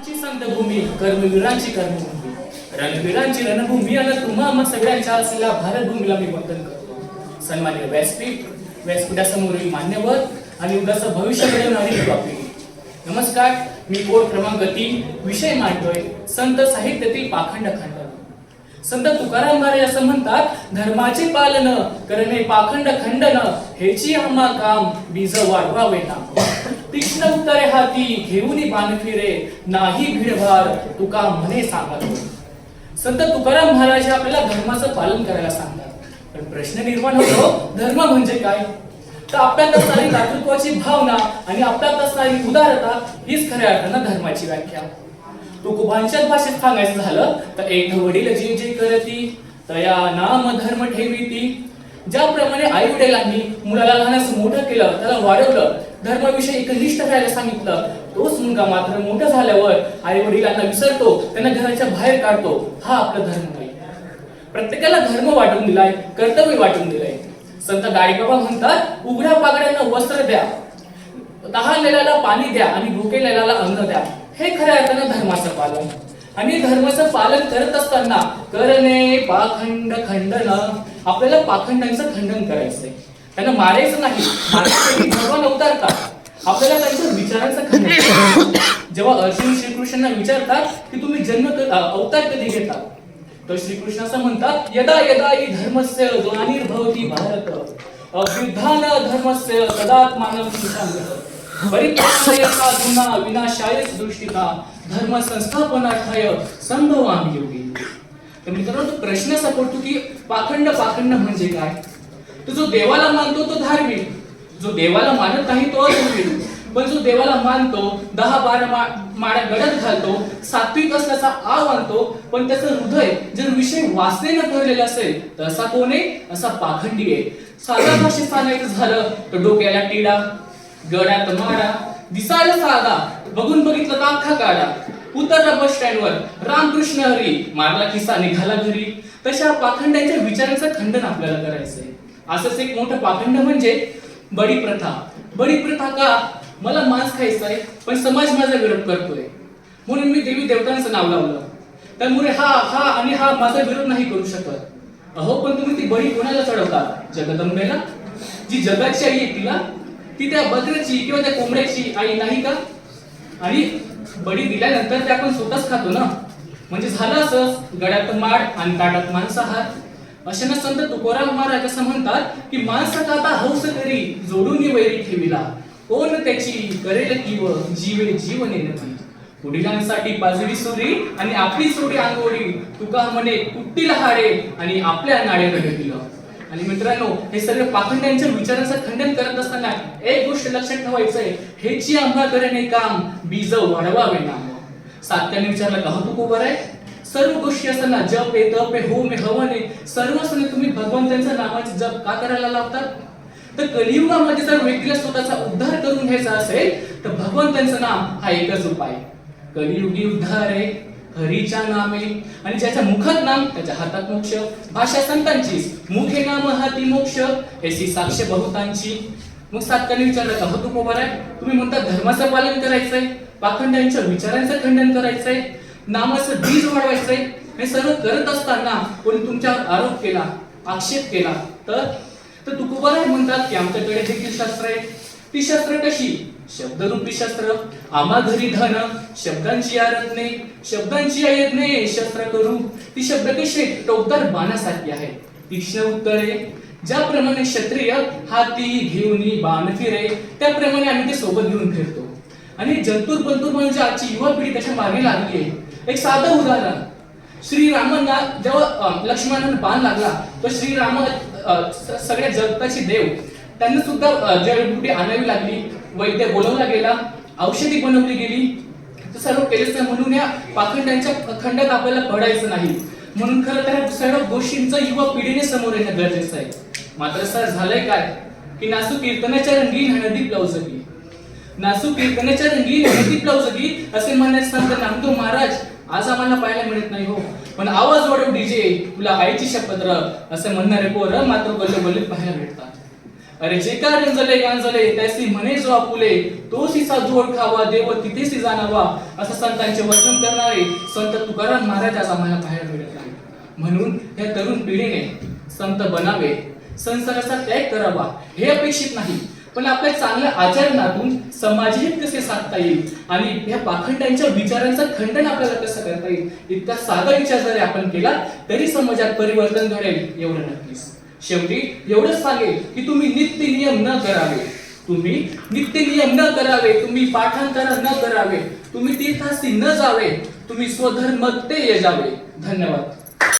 रणवीरांची संतभूमी कर्मवीरांची कर्मभूमी. रणवीरांची रणभूमी आणि तुम्हा मग सगळ्यांच्या असलेल्या भारतभूमीला मी वंदन करतो. सन्मान्य व्यासपीठ व्यासपीठासमोरील मान्यवर आणि उद्याचं भविष्य घडवणारी युवा नमस्कार मी कोड क्रमांक तीन विषय मांडतोय संत साहित्यातील पाखंड खंड संत तुकाराम महाराज असं म्हणतात धर्माचे पालन करणे पाखंड खंडन हेची आम्हा काम बीज वाढवावे ना. तीक्ष्ण उत्तरे हाती घेऊन बाण फिरे नाही भीडभार तुका म्हणे सांगतो संत तुकाराम महाराज आपल्याला धर्माचं पालन करायला सांगतात. पण प्रश्न निर्माण होतो धर्म म्हणजे काय? तर आपल्यात असणारी दातृत्वाची भावना आणि आपल्यात असणारी उदारता हीच खऱ्या अर्थानं धर्माची व्याख्या. तुकोबांच्या भाषेत सांगायचं झालं तर एक वडील जे जे करती तया नाम धर्म ठेवीती. ज्याप्रमाणे आई वडिलांनी मुलाला लहानाचं मोठं केलं त्याला वाढवलं धर्माविषयी एकनिष्ठ राहायला सांगितलं. तोच मुलगा मात्र मोठं झाल्यावर आई वडिलांना विसरतो त्यांना घराच्या बाहेर काढतो. हा आपला धर्म नाही प्रत्येकाला धर्म वाटून दिलाय कर्तव्य वाटून दिलंय. संत गाडीबाबा म्हणतात उघड्या पागड्यांना वस्त्र द्या. तहानलेल्याला पाणी द्या आणि भुकेलेल्याला अन्न द्या. हे खऱ्या अर्थानं धर्माचं पालन. आणि धर्माचं पालन करत असताना करणे पाखंड खंडन. आपल्याला पाखंडांचं खंडन करायचंय. त्यांना मारायचं नाही. भगवान अवतारतात. आपल्याला त्यांच्या विचारांचं खंडन जेव्हा अर्जुन श्रीकृष्णांना विचारतात की तुम्ही जन्म अवतार कधी घेतात तर श्रीकृष्ण असं म्हणतात यदा यदा ही धर्मस्य ग्लानिर्भवती भारत। अभ्युत्थान धर्मस्य तदात्मानं सुसंगत परित्राणाय साधूना विनाशाय दृष्टिता धर्म संस्थापनार्थाय संभवामि योगी. तर मित्रांनो तो प्रश्न असा पडतो की पाखंड पाखंड म्हणजे काय? तर जो देवाला मानतो तो धार्मिक. जो देवाला मानत नाही तो अधार्मिक. पण जो देवाला मानतो दहा बारा मा माळ्या गडद घालतो सात्विक असल्याचा आव आणतो पण त्याचं हृदय जर विषय वाचनेनं भरलेलं असेल तर असा कोण आहे? असा पाखंडी आहे. साधा भाषेत सांगायचं झालं तर डोक्याला टिडा गळ्यात माडा दिसायला साधा बघून बघितलं तर अख्खा काढा. उतरला बस स्टँडवर रामकृष्ण हरी मारला किस्सा निघाला घरी. तशा पाखंडांच्या विचारांचं खंडन आपल्याला करायचंय. असंच एक मोठं पाखंड म्हणजे बडी प्रथा बडी प्रथा का? मला मांस खायचं आहे पण समाज माझा विरोध करतोय. म्हणून मी देवी देवतांचं नाव लावलं. त्यामुळे हा हा आणि हा माझा विरोध नाही करू शकत. अहो पण तुम्ही ती बळी कोणाला चढवता? जगदंबेला? जी जगाची आई आहे तिला? ती त्या बकऱ्याची किंवा त्या कोंबड्याची आई नाही का? आणि बळी दिल्यानंतर ते आपण स्वतःच खातो ना? म्हणजे झालं असं गड्यात माड आणि ताटात मांसाहार. अशाने संत तुकाराम महाराज असं म्हणतात की मांस आता हौस करी जोडून वैरी ठेविला. कोण त्याची करेल किव जीवे जीवन नाही पुढिलांसाठी पाजडी सोडी आणि आपली सोडी अंगोडी तुका म्हणे कुट्टीला हाडे आणि आपल्या नाड्याकडे दिलं आणि मित्रांनो हे सगळे पाखंड्यांच्या विचारांचं खंडन करत असताना एक गोष्ट लक्षात ठेवायचंय. हेची आंबा करणे काम बीज वाढवावे नाम. सात्याने विचारलं का हो तू कोबर आहे? सर्व गोष्टी असताना जप आहे तप आहे होम आहे हवन आहे सर्व असताना तुम्ही भगवंतांच्या नावाचे जप का करायला लावतात? तर कलियुगामध्ये जर व्यक्तीला स्वतःचा उद्धार करून घ्यायचा असेल तर भगवंतांचं नाम हा एकच उपाय. कलियुगी उद्धार आहे हरीच्या नामे आणि ज्याच्या मुखात नाम त्याच्या हातात मोक्ष. भाषा संतांचीच मुखे नाम हाती मोक्ष. याची साक्ष बहुतांची. मग सातकाने विचारलं का हो तू कोबर आहे तुम्ही म्हणता धर्माचं पालन करायचंय पाखंडांच्या विचारांचं खंडन करायचंय. नामाचं बीज वाढवायचंय हे सर्व करत असताना कोणी तुमच्यावर आरोप केला आक्षेप केला तर तर तुकोबाराय म्हणतात की आमच्याकडे देखील शास्त्र आहे. ती शस्त्र कशी? शब्दरूपी शस्त्र. आम्हा घरी धन शब्दांची आरत्ने शब्दांची आयज्ञे शस्त्र करू ती शब्द कशी टोकदार बाणासारखी आहे. तीक्ष्ण उत्तरे ज्याप्रमाणे क्षत्रिय हाती घेऊन बाण फिरे त्याप्रमाणे आम्ही ते सोबत घेऊन फिरतो. आणि जंतूर बंतूर म्हणजे आजची युवा पिढी त्याच्यामागे लागली आहे. एक साधं उदाहरण. श्रीरामांना जेव्हा अं, बाण लागला तर श्रीराम सगळ्या जगताची देव त्यांना सुद्धा जडीबुटी आणावी लागली वैद्य बोलवला गेला औषधी बनवली गेली तर सर्व केलेच नाही. म्हणून या पाखंडांच्या खंडात आपल्याला पडायचं नाही. म्हणून खरं तर सर्व गोष्टींचं युवा पिढीने समोर येणं गरजेचं आहे. मात्र सर झालंय काय? की नासू कीर्तनाच्या रंगीन लावू प्लावजगी नासू कीर्तनाच्या रंगीन लावू प्लावजगी असे म्हणण्यात संत नामदेव महाराज. आज आम्हाला पाहायला मिळत नाही हो. पण आवाज वाढव डीजे तुला आईची शपथ र असं म्हणणारे पोर मात्र बल्ले बल्ले पाहायला भेटतात अरे जे का रंजले गांजले त्यासी म्हणे जो आपुले तो सिसा जोड खावा देव तिथेशी जाणावा असं संतांचे वर्णन करणारे संत तुकाराम महाराज आज आम्हाला पाहायला मिळत नाही म्हणून या तरुण पिढीने संत बनावे संसाराचा त्याग करावा हे अपेक्षित नाही. पण आपल्या चांगल्या आचरणातून समाजहित कसे साधता येईल? आणि या पाखंडांच्या विचारांचं खंडन आपल्याला कसं करता येईल? इतका साधा विचार जरी आपण केला तरी समाजात परिवर्तन घडेल एवढं नक्कीच. शेवटी एवढंच सांगेल की तुम्ही नित्य नियम न करावे. तुम्ही नित्य नियम न करावे तुम्ही पाठांतर न करावे तुम्ही तीर्थासी न जावे तुम्ही स्वधर्म ते जावे. धन्यवाद.